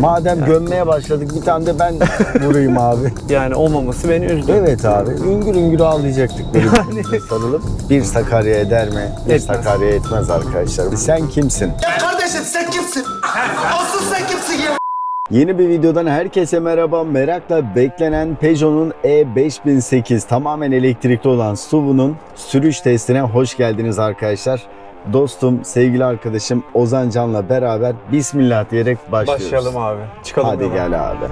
Madem gömmeye başladık bir tane de ben vurayım abi. Yani olmaması beni üzdü. Evet abi. Üngür üngür ağlayacaktık böyle birbirimize sarılıp. Bir Sakarya eder mi? Bir Etmez. Sakarya etmez arkadaşlar. Sen kimsin? Ya kardeşim sen kimsin? Asıl sen kimsin ya? Yeni bir videodan herkese merhaba. Merakla beklenen Peugeot'un E5008 tamamen elektrikli olan SUV'unun sürüş testine hoş geldiniz arkadaşlar. Dostum, sevgili arkadaşım Ozan Can'la beraber Bismillah diyerek başlıyoruz. Başlayalım abi. Çıkalım. Hadi yola. gel abi.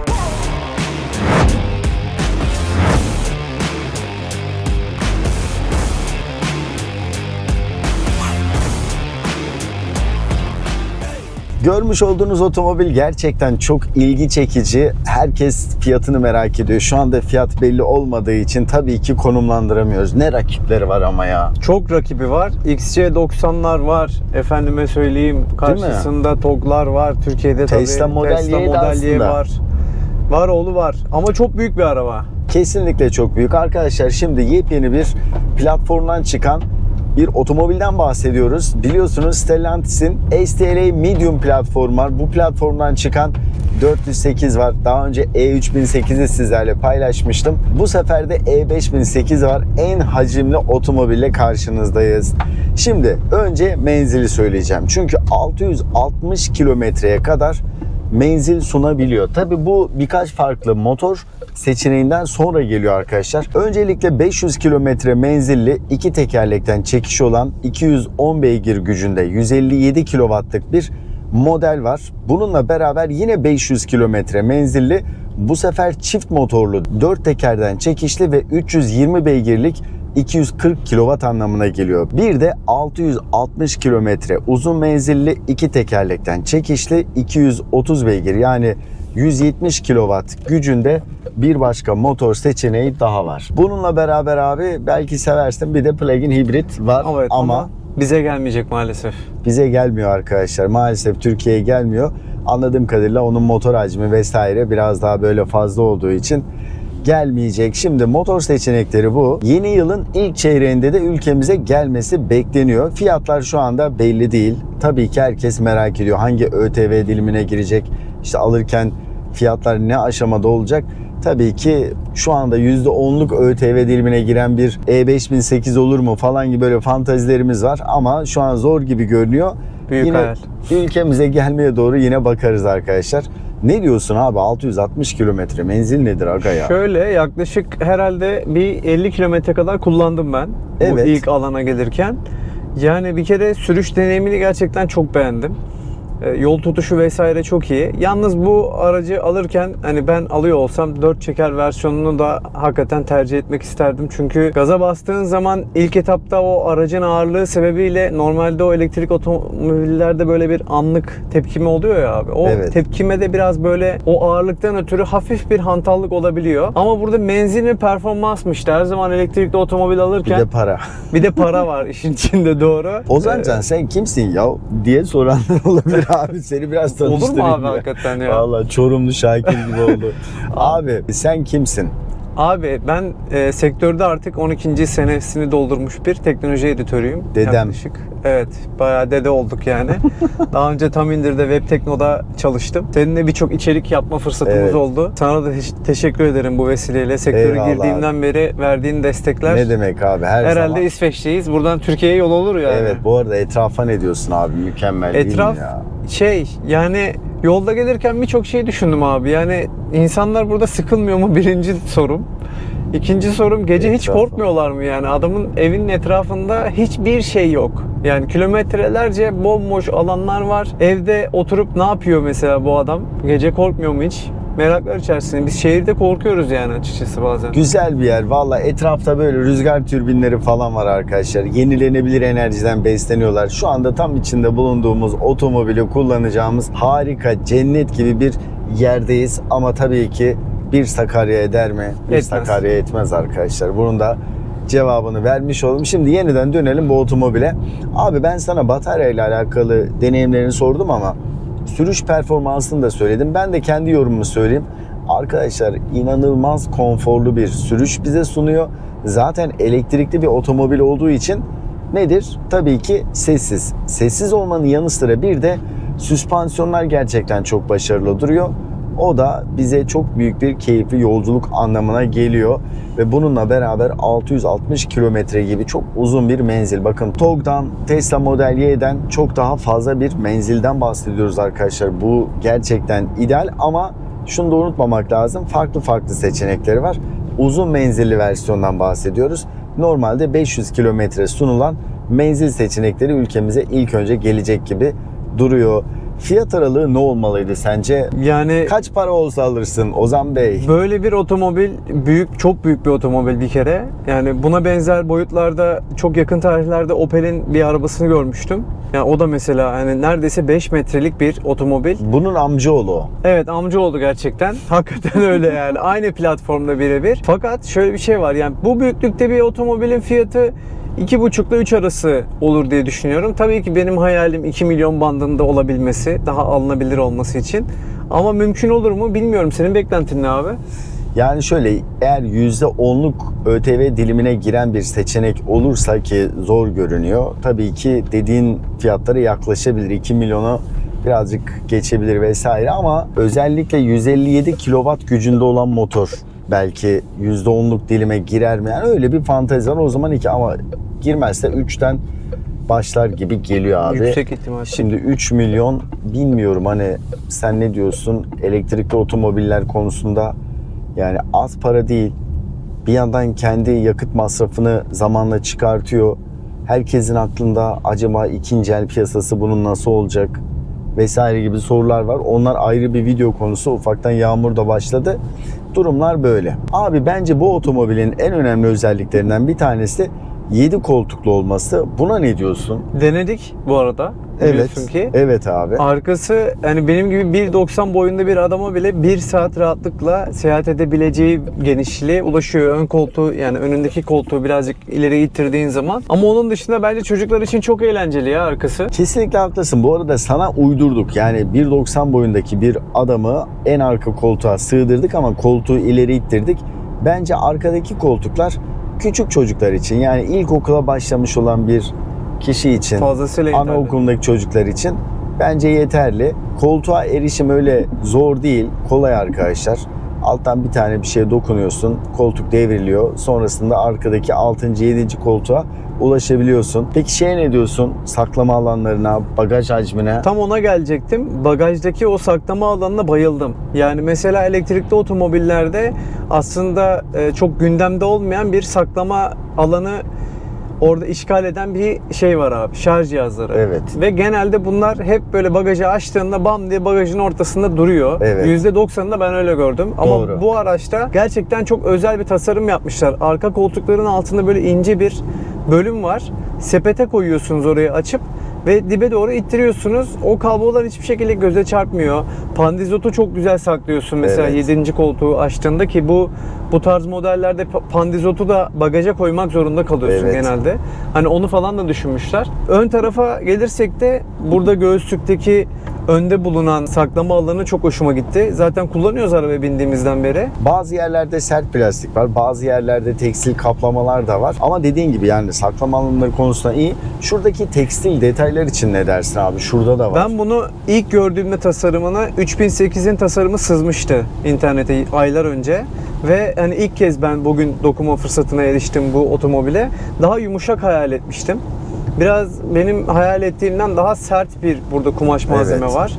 Görmüş olduğunuz otomobil gerçekten çok ilgi çekici. Herkes fiyatını merak ediyor. Şu anda fiyat belli olmadığı için tabii ki konumlandıramıyoruz. Ne rakipleri var ama ya. Çok rakibi var. XC90'lar var. Efendime söyleyeyim karşısında TOG'lar var. Türkiye'de tabii Tesla Model Tesla Model Y aslında. var. Var oğlu var. Ama çok büyük bir araba. Kesinlikle çok büyük. Arkadaşlar şimdi yepyeni bir platformdan çıkan bir otomobilden bahsediyoruz. Biliyorsunuz Stellantis'in STLA Medium platformu var. Bu platformdan çıkan 408 var. Daha önce E3008'i sizlerle paylaşmıştım. Bu sefer de E5008 var. En hacimli otomobille karşınızdayız. Şimdi önce menzili söyleyeceğim. Çünkü 660 kilometreye kadar menzil sunabiliyor. Tabi bu birkaç farklı motor seçeneğinden sonra geliyor arkadaşlar. Öncelikle 500 kilometre menzilli iki tekerlekten çekiş olan 210 beygir gücünde 157 kW'lık bir model var. Bununla beraber yine 500 kilometre menzilli bu sefer çift motorlu 4 tekerden çekişli ve 320 beygirlik 240 kW anlamına geliyor. Bir de 660 kilometre uzun menzilli iki tekerlekten çekişli 230 beygir yani 170 kW gücünde bir başka motor seçeneği daha var. Bununla beraber abi belki seversin bir de plug-in hibrit var Evet ama, ama bize gelmeyecek maalesef. bize gelmiyor arkadaşlar. Maalesef Türkiye'ye gelmiyor. Anladığım kadarıyla onun motor hacmi vesaire biraz daha böyle fazla olduğu için gelmeyecek. Şimdi motor seçenekleri bu. Yeni yılın ilk çeyreğinde de ülkemize gelmesi bekleniyor. Fiyatlar şu anda belli değil. Tabii ki herkes merak ediyor hangi ÖTV dilimine girecek. İşte alırken fiyatlar ne aşamada olacak? Tabii ki şu anda %10'luk ÖTV dilimine giren bir E5008 olur mu falan gibi böyle fantazilerimiz var ama şu an zor gibi görünüyor. Büyük yine hayal. ülkemize gelmeye doğru yine bakarız arkadaşlar. Ne diyorsun abi 660 kilometre menzil nedir aga ya? Şöyle yaklaşık herhalde bir 50 kilometre kadar kullandım ben. Bu Evet. ilk alana gelirken. Yani bir kere sürüş deneyimini gerçekten çok beğendim. E, Yol tutuşu vesaire çok iyi. Yalnız bu aracı alırken hani ben alıyor olsam 4 çeker versiyonunu da hakikaten tercih etmek isterdim. Çünkü gaza bastığın zaman ilk etapta o aracın ağırlığı sebebiyle normalde o elektrik otomobillerde böyle bir anlık tepkime oluyor ya abi. O Evet. tepkime de biraz böyle o ağırlıktan ötürü hafif bir hantallık olabiliyor. Ama burada menzil ve performansmış. Her zaman elektrikli otomobil Bir alırken de para. bir de para var işin içinde doğru. Ozancan sen kimsin ya diye soranlar olabilir abi. Seni biraz Olur mu tanıştırayım abi ya. hakikaten ya? Valla Çorumlu Şakir gibi oldu. abi sen kimsin? Abi ben e, sektörde artık 12. senesini doldurmuş bir teknoloji editörüyüm. Dedem. Yaklaşık. Evet bayağı dede olduk yani. Daha önce tam indirde Web Tekno'da çalıştım. Seninle birçok içerik yapma fırsatımız Evet. oldu. Sana da teş- teşekkür ederim bu vesileyle. Sektöre Eyvallah girdiğimden beri verdiğin destekler. Ne demek abi her Herhalde zaman. İsveç'teyiz. Buradan Türkiye'ye yol olur yani. Evet bu arada etrafa ne diyorsun abi? Mükemmel Etraf ya? şey yani yolda gelirken birçok şey düşündüm abi. Yani insanlar burada sıkılmıyor mu birinci sorum. İkinci sorum gece hiç korkmuyorlar mı yani? Adamın evinin etrafında hiçbir şey yok. Yani kilometrelerce bomboş alanlar var. Evde oturup ne yapıyor mesela bu adam? Gece korkmuyor mu hiç? Meraklar içerisinde. Biz şehirde korkuyoruz yani açıkçası bazen. Güzel bir yer. Valla etrafta böyle rüzgar türbinleri falan var arkadaşlar. Yenilenebilir enerjiden besleniyorlar. Şu anda tam içinde bulunduğumuz otomobili kullanacağımız harika, cennet gibi bir yerdeyiz. Ama tabii ki bir Sakarya eder mi? Bir Etmez. Sakarya etmez arkadaşlar. Bunun da cevabını vermiş oldum. Şimdi yeniden dönelim bu otomobile. Abi ben sana batarya ile alakalı deneyimlerini sordum ama sürüş performansını da söyledim. Ben de kendi yorumumu söyleyeyim. Arkadaşlar inanılmaz konforlu bir sürüş bize sunuyor. Zaten elektrikli bir otomobil olduğu için nedir? Tabii ki sessiz. Sessiz olmanın yanı sıra bir de Süspansiyonlar gerçekten çok başarılı duruyor. O da bize çok büyük bir keyifli yolculuk anlamına geliyor. Ve bununla beraber 660 kilometre gibi çok uzun bir menzil. Bakın TOG'dan, Tesla Model Y'den çok daha fazla bir menzilden bahsediyoruz arkadaşlar. Bu gerçekten ideal ama şunu da unutmamak lazım. Farklı farklı seçenekleri var. Uzun menzilli versiyondan bahsediyoruz. Normalde 500 kilometre sunulan menzil seçenekleri ülkemize ilk önce gelecek gibi duruyor. Fiyat aralığı ne olmalıydı sence? Yani Kaç para olsa alırsın Ozan Bey? Böyle bir otomobil büyük, çok büyük bir otomobil bir kere. Yani buna benzer boyutlarda çok yakın tarihlerde Opel'in bir arabasını görmüştüm. Yani o da mesela hani neredeyse 5 metrelik bir otomobil. Bunun amcaoğlu o. Evet amca oldu gerçekten. Hakikaten öyle yani. Aynı platformda birebir. Fakat şöyle bir şey var. Yani bu büyüklükte bir otomobilin fiyatı 2,5 ile 3 arası olur diye düşünüyorum. Tabii ki benim hayalim 2 milyon bandında olabilmesi, daha alınabilir olması için. Ama mümkün olur mu bilmiyorum. Senin beklentin ne abi? Yani şöyle eğer %10'luk ÖTV dilimine giren bir seçenek olursa ki zor görünüyor. Tabii ki dediğin fiyatlara yaklaşabilir. 2 milyonu birazcık geçebilir vesaire ama özellikle 157 kW gücünde olan motor belki %10'luk dilime girer mi? Yani öyle bir fantezi var. O zaman iki ama girmezse 3'ten başlar gibi geliyor abi. Yüksek ihtimal. Şimdi 3 milyon bilmiyorum hani sen ne diyorsun elektrikli otomobiller konusunda yani az para değil. Bir yandan kendi yakıt masrafını zamanla çıkartıyor. Herkesin aklında acaba ikinci el piyasası bunun nasıl olacak vesaire gibi sorular var. Onlar ayrı bir video konusu. Ufaktan yağmur da başladı. Durumlar böyle. Abi bence bu otomobilin en önemli özelliklerinden bir tanesi 7 koltuklu olması. Buna ne diyorsun? Denedik bu arada. Biliyorsun ki. Evet abi. Arkası yani benim gibi 1.90 boyunda bir adama bile 1 saat rahatlıkla seyahat edebileceği genişliğe ulaşıyor. Ön koltuğu yani önündeki koltuğu birazcık ileri ittirdiğin zaman. Ama onun dışında bence çocuklar için çok eğlenceli ya arkası. Kesinlikle haklısın. Bu arada sana uydurduk. Yani 1.90 boyundaki bir adamı en arka koltuğa sığdırdık ama koltuğu ileri ittirdik. Bence arkadaki koltuklar küçük çocuklar için yani ilkokula başlamış olan bir kişi için, Fazlasıyla yeterli. anaokulundaki çocuklar için bence yeterli. Koltuğa erişim öyle zor değil, kolay arkadaşlar. Alttan bir tane bir şeye dokunuyorsun, koltuk devriliyor. Sonrasında arkadaki 6. 7. koltuğa ulaşabiliyorsun. Peki şey ne diyorsun? Saklama alanlarına, bagaj hacmine? Tam ona gelecektim. Bagajdaki o saklama alanına bayıldım. Yani mesela elektrikli otomobillerde aslında e, çok gündemde olmayan bir saklama alanı orada işgal eden bir şey var abi. Şarj cihazları. Evet. Ve genelde bunlar hep böyle bagajı açtığında bam diye bagajın ortasında duruyor. Evet. %90'ında ben öyle gördüm. Ama Doğru. bu araçta gerçekten çok özel bir tasarım yapmışlar. Arka koltukların altında böyle ince bir bölüm var. Sepete koyuyorsunuz orayı açıp ve dibe doğru ittiriyorsunuz. O kablolar hiçbir şekilde göze çarpmıyor. Pandizotu çok güzel saklıyorsun mesela Evet. 7. koltuğu açtığında ki bu bu tarz modellerde pa- pandizotu da bagaja koymak zorunda kalıyorsun Evet. genelde. Hani onu falan da düşünmüşler. Ön tarafa gelirsek de burada göğüslükteki önde bulunan saklama alanı çok hoşuma gitti. Zaten kullanıyoruz arabaya bindiğimizden beri. Bazı yerlerde sert plastik var, bazı yerlerde tekstil kaplamalar da var. Ama dediğin gibi yani saklama alanları konusunda iyi. Şuradaki tekstil detaylar için ne dersin abi? Şurada da var. Ben bunu ilk gördüğümde tasarımını 3008'in tasarımı sızmıştı internete aylar önce ve hani ilk kez ben bugün dokuma fırsatına eriştim bu otomobile. Daha yumuşak hayal etmiştim. Biraz benim hayal ettiğimden daha sert bir burada kumaş malzeme Evet. var.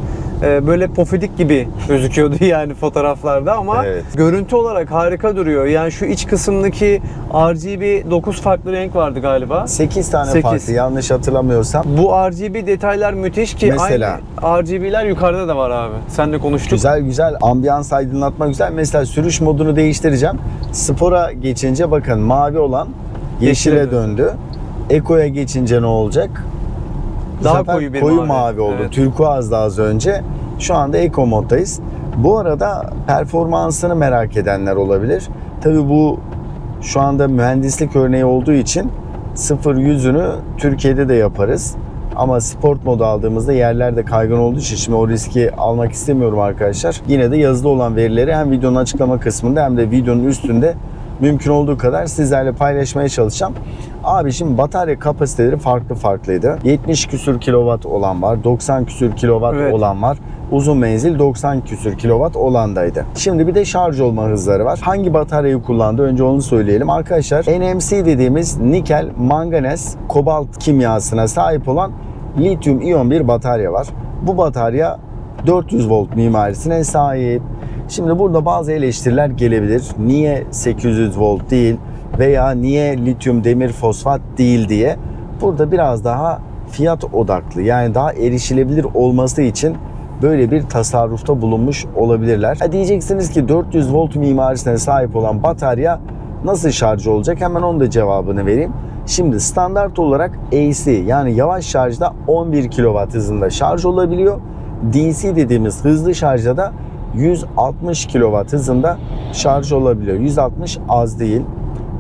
Ee, Böyle pofidik gibi gözüküyordu yani fotoğraflarda ama Evet. görüntü olarak harika duruyor. Yani şu iç kısımdaki RGB 9 farklı renk vardı galiba. 8 tane Sekiz. farklı yanlış hatırlamıyorsam. Bu RGB detaylar müthiş ki Mesela? aynı RGB'ler yukarıda da var abi. Sen de konuştuk. Güzel güzel ambiyans aydınlatma güzel. Mesela sürüş modunu değiştireceğim. Spora geçince bakın mavi olan yeşile, Yeşile döndü. Eko'ya geçince ne olacak? Bu Daha koyu bir koyu mavi. mavi, oldu. Evet. Turkuaz'da az önce. Şu anda Eko moddayız. Bu arada performansını merak edenler olabilir. Tabii bu şu anda mühendislik örneği olduğu için 0-100'ünü Türkiye'de de yaparız. Ama sport modu aldığımızda yerlerde kaygan olduğu için şimdi o riski almak istemiyorum arkadaşlar. Yine de yazılı olan verileri hem videonun açıklama kısmında hem de videonun üstünde mümkün olduğu kadar sizlerle paylaşmaya çalışacağım. Abi şimdi batarya kapasiteleri farklı farklıydı. 70 küsür kilowatt olan var, 90 küsür kilowatt Evet. olan var. Uzun menzil 90 küsür kilowatt olandaydı. Şimdi bir de şarj olma hızları var. Hangi bataryayı kullandı? Önce onu söyleyelim. Arkadaşlar NMC dediğimiz nikel, manganez, kobalt kimyasına sahip olan lityum iyon bir batarya var. Bu batarya 400 volt mimarisine sahip. Şimdi burada bazı eleştiriler gelebilir. Niye 800 volt değil veya niye lityum demir fosfat değil diye. Burada biraz daha fiyat odaklı yani daha erişilebilir olması için böyle bir tasarrufta bulunmuş olabilirler. Ha diyeceksiniz ki 400 volt mimarisine sahip olan batarya nasıl şarj olacak? Hemen onun da cevabını vereyim. Şimdi standart olarak AC yani yavaş şarjda 11 kW hızında şarj olabiliyor. DC dediğimiz hızlı şarjda da 160 kW hızında şarj olabiliyor. 160 az değil.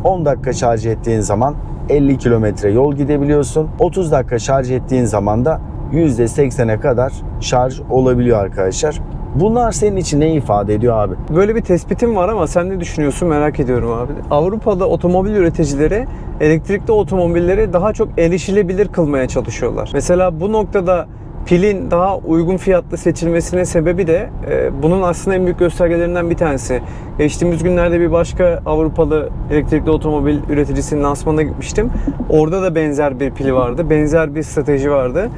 10 dakika şarj ettiğin zaman 50 kilometre yol gidebiliyorsun. 30 dakika şarj ettiğin zaman da %80'e kadar şarj olabiliyor arkadaşlar. Bunlar senin için ne ifade ediyor abi? Böyle bir tespitim var ama sen ne düşünüyorsun merak ediyorum abi. Avrupa'da otomobil üreticileri elektrikli otomobilleri daha çok erişilebilir kılmaya çalışıyorlar. Mesela bu noktada pilin daha uygun fiyatlı seçilmesinin sebebi de e, bunun aslında en büyük göstergelerinden bir tanesi. Geçtiğimiz günlerde bir başka Avrupalı elektrikli otomobil üreticisinin lansmanına gitmiştim. Orada da benzer bir pili vardı. Benzer bir strateji vardı.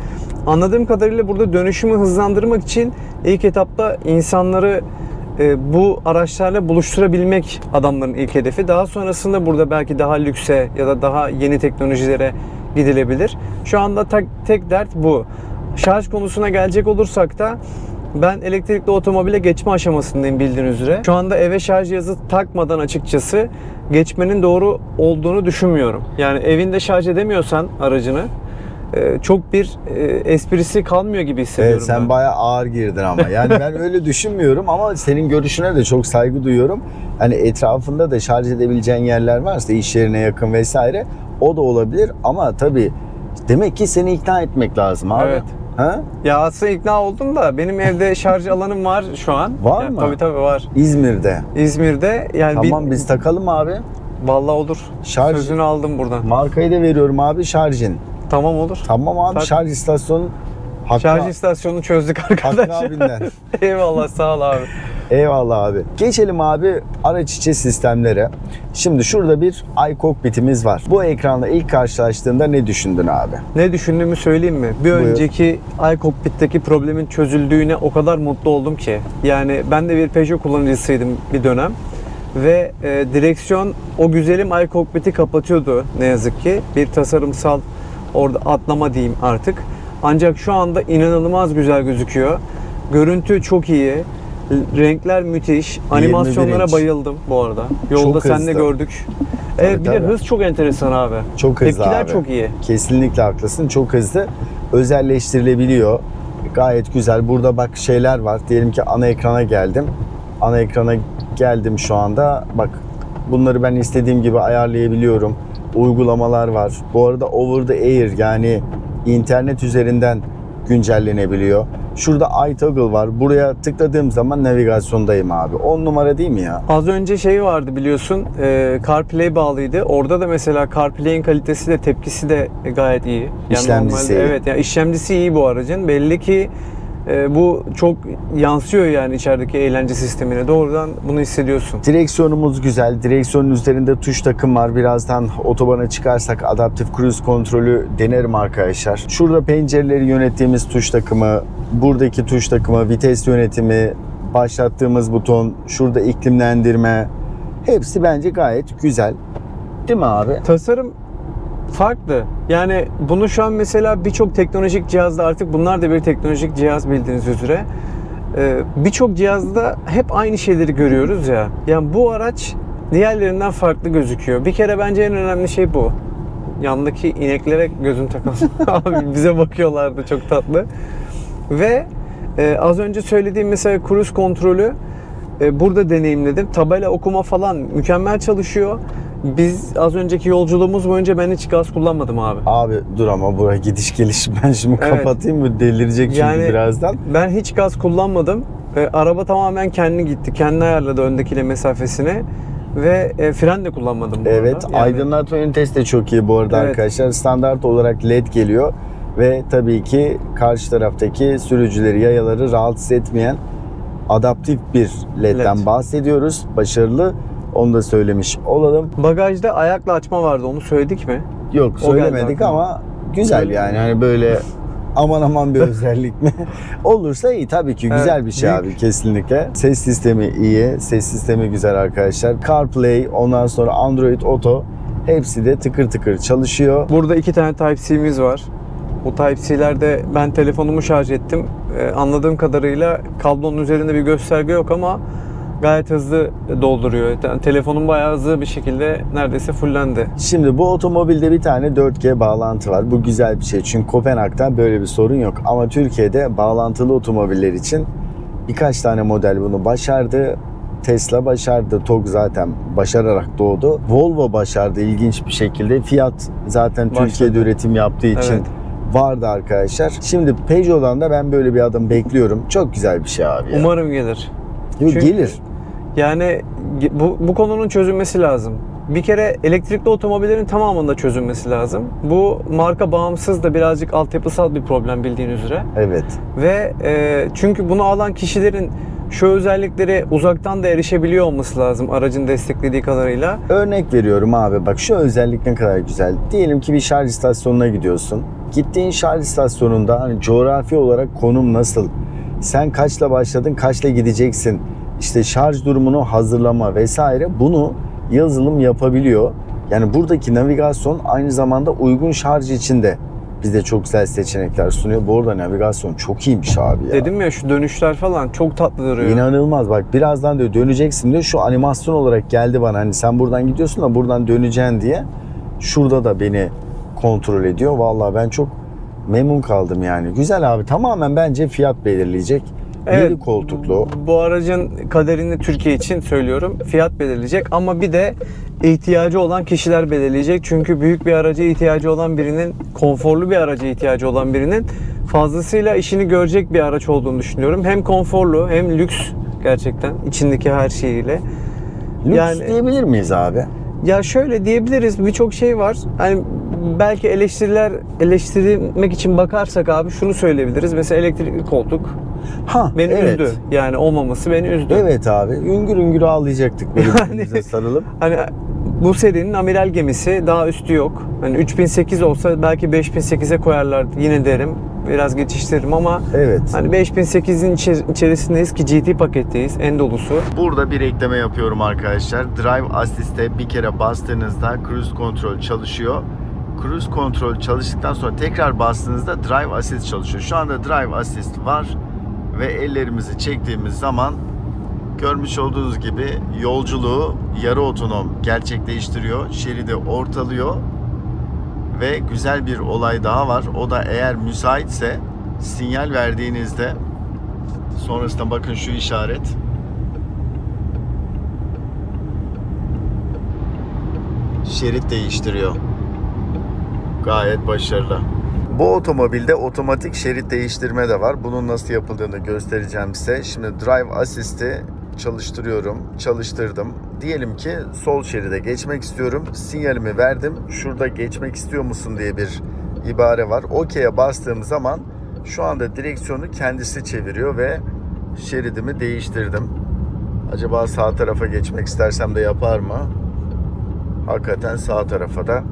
Anladığım kadarıyla burada dönüşümü hızlandırmak için ilk etapta insanları e, bu araçlarla buluşturabilmek adamların ilk hedefi. Daha sonrasında burada belki daha lükse ya da daha yeni teknolojilere gidilebilir. Şu anda tek, tek dert bu. Şarj konusuna gelecek olursak da ben elektrikli otomobile geçme aşamasındayım bildiğiniz üzere. Şu anda eve şarj cihazı takmadan açıkçası geçmenin doğru olduğunu düşünmüyorum. Yani evinde şarj edemiyorsan aracını e, çok bir e, esprisi kalmıyor gibi hissediyorum. Evet, sen ben. bayağı ağır girdin ama. Yani ben öyle düşünmüyorum ama senin görüşüne de çok saygı duyuyorum. Hani etrafında da şarj edebileceğin yerler varsa iş yerine yakın vesaire o da olabilir ama tabii demek ki seni ikna etmek lazım abi. Evet. Ha? Ya aslında ikna oldum da benim evde şarj alanım var şu an. Var Yani mı? Tabii tabii var. İzmir'de. İzmir'de yani Tamam bir, biz takalım abi. vallahi olur. Şarj Sözünü aldım buradan. markayı da veriyorum abi şarjın. Tamam olur. Tamam abi Tak. şarj istasyonu Hakkı, Şarj istasyonunu çözdük Hakkı arkadaşlar. abinden. Eyvallah sağ ol abi. Eyvallah abi. Geçelim abi araç içi sistemlere. Şimdi şurada bir iCockpit'imiz var. Bu ekranla ilk karşılaştığında ne düşündün abi? Ne düşündüğümü söyleyeyim mi? Bir Buyur. önceki iCockpit'teki problemin çözüldüğüne o kadar mutlu oldum ki. Yani ben de bir Peugeot kullanıcısıydım bir dönem. Ve e, direksiyon o güzelim iCockpit'i kapatıyordu ne yazık ki. Bir tasarımsal orada atlama diyeyim artık. Ancak şu anda inanılmaz güzel gözüküyor. Görüntü çok iyi. Renkler müthiş. 21 Animasyonlara bayıldım bu arada. Yolda Çok hızlı. gördük. Evet bir de tabii. hız çok enteresan abi. Çok hızlı Tepkiler abi. çok iyi. Kesinlikle haklısın. Çok hızlı. Özelleştirilebiliyor. Gayet güzel. Burada bak şeyler var. Diyelim ki ana ekrana geldim. Ana ekrana geldim şu anda. Bak bunları ben istediğim gibi ayarlayabiliyorum. Uygulamalar var. Bu arada over the air yani internet üzerinden güncellenebiliyor. Şurada iToggle var. Buraya tıkladığım zaman navigasyondayım abi. 10 numara değil mi ya? Az önce şey vardı biliyorsun e, CarPlay bağlıydı. Orada da mesela CarPlay'in kalitesi de tepkisi de gayet iyi. İşlemcisi iyi. Evet yani işlemcisi iyi bu aracın. Belli ki e, bu çok yansıyor yani içerideki eğlence sistemine. Doğrudan bunu hissediyorsun. Direksiyonumuz güzel. Direksiyonun üzerinde tuş takım var. Birazdan otobana çıkarsak adaptif cruise kontrolü denerim arkadaşlar. Şurada pencereleri yönettiğimiz tuş takımı, buradaki tuş takımı, vites yönetimi, başlattığımız buton, şurada iklimlendirme. Hepsi bence gayet güzel. Değil mi abi? Tasarım farklı. Yani bunu şu an mesela birçok teknolojik cihazda artık bunlar da bir teknolojik cihaz bildiğiniz üzere. Ee, birçok cihazda hep aynı şeyleri görüyoruz ya. Yani bu araç diğerlerinden farklı gözüküyor. Bir kere bence en önemli şey bu. Yandaki ineklere gözüm takıldı. Abi bize bakıyorlardı çok tatlı. Ve e, az önce söylediğim mesela cruise kontrolü e, burada deneyimledim. Tabela okuma falan mükemmel çalışıyor. Biz az önceki yolculuğumuz boyunca ben hiç gaz kullanmadım abi. Abi dur ama buraya gidiş geliş ben şimdi Evet. kapatayım mı delirecek çünkü Yani- birazdan. Ben hiç gaz kullanmadım. E, araba tamamen kendi gitti. Kendi ayarladı öndekiyle mesafesini. Ve e, fren de kullanmadım bu Evet, arada. Yani aydınlatma ünitesi de çok iyi bu arada Evet. arkadaşlar. Standart olarak LED geliyor ve tabii ki karşı taraftaki sürücüleri, yayaları rahatsız etmeyen adaptif bir LED'den LED. bahsediyoruz. Başarılı. Onu da söylemiş olalım. Bagajda ayakla açma vardı. Onu söyledik mi? Yok O söylemedik ama güzel yani. Hani böyle aman aman bir özellik mi? Olursa iyi tabii ki güzel Evet, bir şey büyük. abi kesinlikle. Ses sistemi iyi, ses sistemi güzel arkadaşlar. CarPlay, ondan sonra Android Auto hepsi de tıkır tıkır çalışıyor. Burada iki tane Type-C'miz var. Bu Type-C'lerde ben telefonumu şarj ettim. Ee, anladığım kadarıyla kablonun üzerinde bir gösterge yok ama gayet hızlı dolduruyor. Yani telefonum bayağı hızlı bir şekilde neredeyse fullendi. Şimdi bu otomobilde bir tane 4G bağlantı var. Bu güzel bir şey çünkü Kopenhag'da böyle bir sorun yok. Ama Türkiye'de bağlantılı otomobiller için birkaç tane model bunu başardı. Tesla başardı. TOG zaten başararak doğdu. Volvo başardı ilginç bir şekilde. Fiat zaten Başladı. Türkiye'de üretim yaptığı için Evet. vardı arkadaşlar. Şimdi Peugeot'dan da ben böyle bir adım bekliyorum. Çok güzel bir şey abi ya. Umarım gelir. Yok, çünkü- gelir. Yani bu, bu konunun çözülmesi lazım. Bir kere elektrikli otomobillerin tamamında çözülmesi lazım. Bu marka bağımsız da birazcık altyapısal bir problem bildiğin üzere. Evet. Ve e, çünkü bunu alan kişilerin şu özelliklere uzaktan da erişebiliyor olması lazım aracın desteklediği kadarıyla. Örnek veriyorum abi bak şu özellik ne kadar güzel. Diyelim ki bir şarj istasyonuna gidiyorsun. Gittiğin şarj istasyonunda hani coğrafi olarak konum nasıl? Sen kaçla başladın, kaçla gideceksin? İşte şarj durumunu hazırlama vesaire bunu yazılım yapabiliyor. Yani buradaki navigasyon aynı zamanda uygun şarj için de bize çok güzel seçenekler sunuyor. Bu arada navigasyon çok iyiymiş abi ya. Dedim ya şu dönüşler falan çok tatlı duruyor. İnanılmaz bak birazdan diyor döneceksin diyor şu animasyon olarak geldi bana hani sen buradan gidiyorsun da buradan döneceksin diye şurada da beni kontrol ediyor. Vallahi ben çok memnun kaldım yani. Güzel abi tamamen bence fiyat belirleyecek. Evet. Yedi koltuklu. Bu aracın kaderini Türkiye için söylüyorum. Fiyat belirleyecek ama bir de ihtiyacı olan kişiler belirleyecek. Çünkü büyük bir araca ihtiyacı olan birinin, konforlu bir araca ihtiyacı olan birinin fazlasıyla işini görecek bir araç olduğunu düşünüyorum. Hem konforlu hem lüks gerçekten içindeki her şeyiyle. Lüks Yani- diyebilir miyiz abi? Ya şöyle diyebiliriz birçok şey var. Hani belki eleştiriler eleştirmek için bakarsak abi şunu söyleyebiliriz. Mesela elektrikli koltuk Ha beni evet. üzdü. Yani olmaması beni üzdü. Evet abi. Üngür üngür ağlayacaktık böyle Yani- birbirimize sarılıp. Hani bu serinin amiral gemisi daha üstü yok. Hani 3008 olsa belki 5008'e koyarlardı yine derim. Biraz geçiştiririm ama Evet. hani 5008'in içer- içerisindeyiz ki GT paketteyiz en dolusu. Burada bir ekleme yapıyorum arkadaşlar. Drive Assist'e bir kere bastığınızda cruise control çalışıyor. Cruise control çalıştıktan sonra tekrar bastığınızda Drive Assist çalışıyor. Şu anda Drive Assist var ve ellerimizi çektiğimiz zaman görmüş olduğunuz gibi yolculuğu yarı otonom gerçekleştiriyor. Şeridi ortalıyor ve güzel bir olay daha var. O da eğer müsaitse sinyal verdiğinizde sonrasında bakın şu işaret şerit değiştiriyor. Gayet başarılı. Bu otomobilde otomatik şerit değiştirme de var. Bunun nasıl yapıldığını göstereceğim size. Şimdi Drive Assist'i çalıştırıyorum. Çalıştırdım. Diyelim ki sol şeride geçmek istiyorum. Sinyalimi verdim. Şurada geçmek istiyor musun diye bir ibare var. OK'ye bastığım zaman şu anda direksiyonu kendisi çeviriyor ve şeridimi değiştirdim. Acaba sağ tarafa geçmek istersem de yapar mı? Hakikaten sağ tarafa da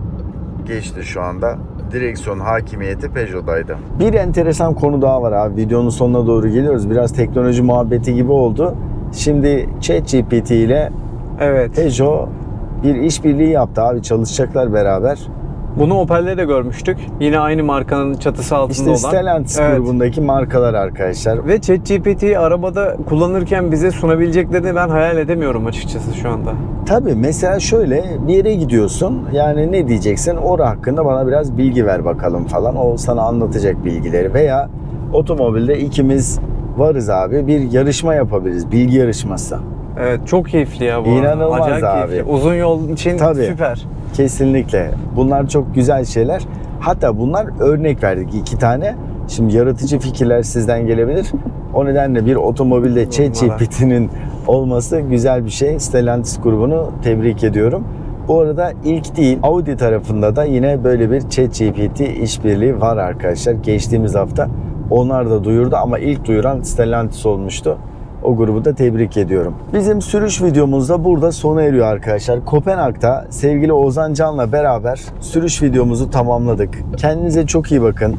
geçti şu anda. Direksiyon hakimiyeti Peugeot'daydı. Bir enteresan konu daha var abi. Videonun sonuna doğru geliyoruz. Biraz teknoloji muhabbeti gibi oldu. Şimdi ChatGPT ile Evet. Peugeot bir işbirliği yaptı abi. Çalışacaklar beraber. Bunu Opel'de de görmüştük. Yine aynı markanın çatısı altında İşte olan. Stellantis Evet. grubundaki markalar arkadaşlar. Ve ChatGPT'yi arabada kullanırken bize sunabileceklerini ben hayal edemiyorum açıkçası şu anda. Tabii mesela şöyle bir yere gidiyorsun. Yani ne diyeceksin? Ora hakkında bana biraz bilgi ver bakalım falan. O sana anlatacak bilgileri veya otomobilde ikimiz varız abi. Bir yarışma yapabiliriz. Bilgi yarışması. Evet çok keyifli ya bu. İnanılmaz Acayip abi. keyifli. Uzun yol için Tabii. süper. Kesinlikle. Bunlar çok güzel şeyler. Hatta bunlar örnek verdik iki tane. Şimdi yaratıcı fikirler sizden gelebilir. O nedenle bir otomobilde. ChatGPT'nin olması güzel bir şey. Stellantis grubunu tebrik ediyorum. Bu arada ilk değil Audi tarafında da yine böyle bir ChatGPT işbirliği var arkadaşlar. Geçtiğimiz hafta onlar da duyurdu ama ilk duyuran Stellantis olmuştu. O grubu da tebrik ediyorum. Bizim sürüş videomuz da burada sona eriyor arkadaşlar. Kopenhag'da sevgili Ozan Can'la beraber sürüş videomuzu tamamladık. Kendinize çok iyi bakın.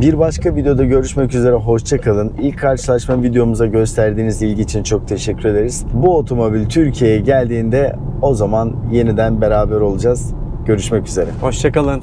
Bir başka videoda görüşmek üzere. Hoşçakalın. İlk karşılaşma videomuza gösterdiğiniz ilgi için çok teşekkür ederiz. Bu otomobil Türkiye'ye geldiğinde o zaman yeniden beraber olacağız. Görüşmek üzere. Hoşçakalın.